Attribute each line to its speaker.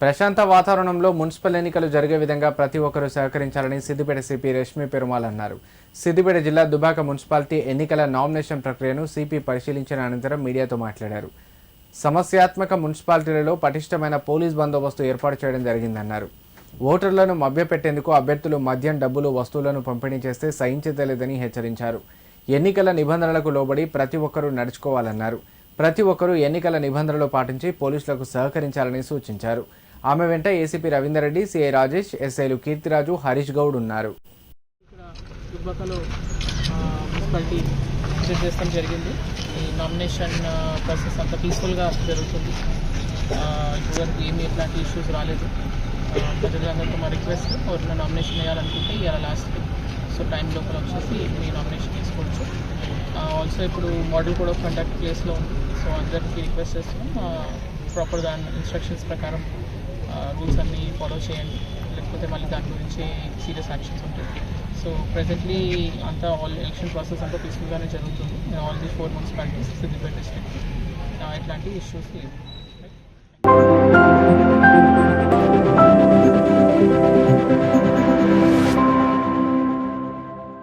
Speaker 1: ప్రశాంత వాతావరణంలో మున్సిపల్ ఎన్నికలు జరిగే విధంగా ప్రతి ఒక్కరూ సహకరించాలని సిద్దిపేట సిపి రష్మి పెరుమాల్ అన్నారు. సిద్దిపేట జిల్లా దుబాక మున్సిపాలిటీ ఎన్నికల నామినేషన్ ప్రక్రియను సిపి పరిశీలించిన అనంతరం మీడియాతో మాట్లాడారు. సమస్యాత్మక మున్సిపాలిటీలలో పటిష్టమైన పోలీస్ బందోబస్తు ఏర్పాటు చేయడం జరిగిందన్నారు. ఓటర్లను మభ్యపెట్టేందుకు అభ్యర్థులు మద్యం డబ్బులు వస్తువులను పంపిణీ చేస్తే సహించదలేదని హెచ్చరించారు. ఎన్నికల నిబంధనలకు లోబడి ప్రతి ఒక్కరూ నడుచుకోవాలన్నారు. ప్రతి ఒక్కరూ ఎన్నికల నిబంధనలు పాటించి పోలీసులకు సహకరించాలని సూచించారు. ఆమె వెంట ఏసీపీ రవీందర్ రెడ్డి సిఐ రాజేష్ ఎస్ఐలు కీర్తిరాజు హరీష్ గౌడ్ ఉన్నారు.
Speaker 2: మున్సిపాలిటీ విజిట్ జరిగింది. ఈ నామినేషన్ ప్రాసెస్ అంత పీస్ఫుల్గా జరుగుతుంది. ఆ, ఇప్పటివరకు ఏమీ ఎట్లాంటి ఇష్యూస్ రాలేదు. ప్రజలందరికీ మా రిక్వెస్ట్ ఎవరైనా నామినేషన్ వేయాలనుకుంటే ఇవాళ లాస్ట్ సో టైం లోపల వచ్చేసి మీ నామినేషన్ తీసుకోవచ్చు ఆల్సో ఇప్పుడు మోడల్ కోడ్ ఆఫ్ కండక్ట్ ప్లేస్లో ఉంది. సో అందరికీ రిక్వెస్ట్ చేస్తున్నాం. ప్రాపర్ దాని ఇన్స్ట్రక్షన్స్ ప్రకారం రూల్స్ అన్నీ ఫాలో చేయండి. లేకపోతే మళ్ళీ దాని గురించి సీరియస్ యాక్షన్స్ ఉంటాయి. సో ప్రెసెంట్లీ అంతా ఆల్ ఎలక్షన్ ప్రాసెస్ అంతా పీస్ఫుల్గానే జరుగుతుంది. All the four municipalities Siddipet district ఎట్లాంటి ఇష్యూస్ లేవు.